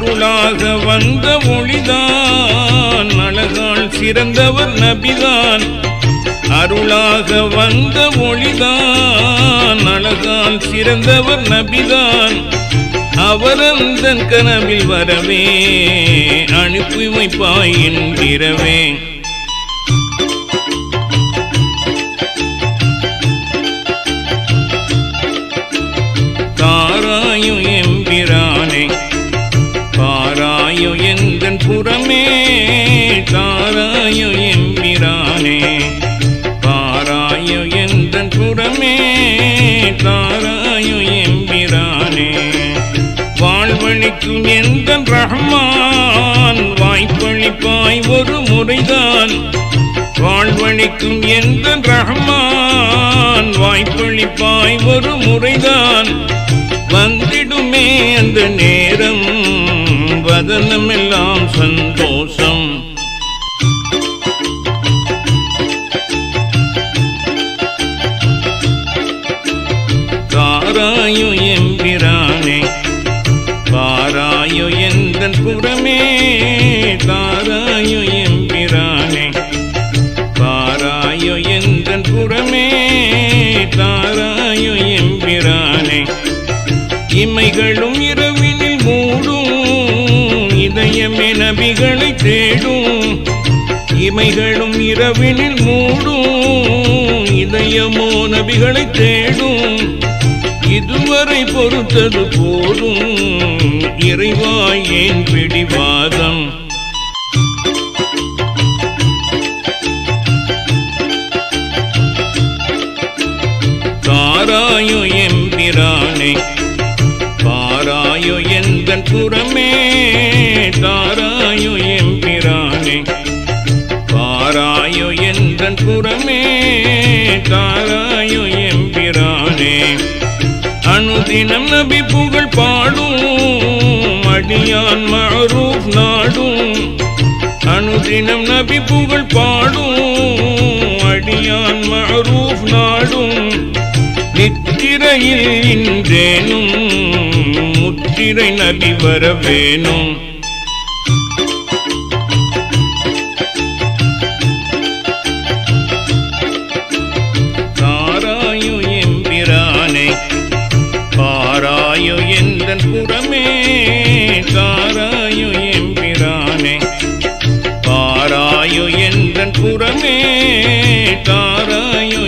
அருளாக வந்த மொழிதான். அழகால் சிறந்தவர் நபிதான். அருளாக வந்த மொழிதான். அழகால் சிறந்தவர் நபிதான். அவரந்தன் கனவில் வரவே அனுப்பி வைப்பாய் என்கிறவே. தாராயு எம்பிரானே புறமே தாராயு எம்பிரானே. பாராயு எந்தன் புறமே தாராயு எம்பிரானே. வாழ்வழிக்கும் எந்த ரஹ்மான் வாய்ப்பளிப்பாய் ஒரு முறைதான். வாழ்வழிக்கும் எந்த ரஹ்மான் வாய்ப்பளிப்பாய் ஒரு முறைதான். வந்திடுமே அந்த நேரம் வதனமில்லை சந்தோஷம். காராயு எம்பிரானே பாராயு எந்தன் புறமே தாராயு எம்பிரானே பாராயு எந்தன் புறமே தாராயு எம்பிரானே இமைகளும் நபிகளை தேடும் இமைகளும் இரவினில் மூடும். இதயமோ நபிகளை தேடும். இதுவரை பொறுத்தது போதும். இறைவாய் ஏன் பிடிவாதம்? தாராயோ எம்பிரானே எம்பிரானே அனுதினம் நபி புகழ் பாடும் அடியான் மரூப் நாடும். அனுதினம் நபி புகழ் பாடும் அடியான் மரூப் நாடும். நித்திரையில் இன்றேனும் முத்திரை நபி வர வேணும் அதன் புறமே காராயு எம்பிரானே காராயு என்றன் புறமே காராயு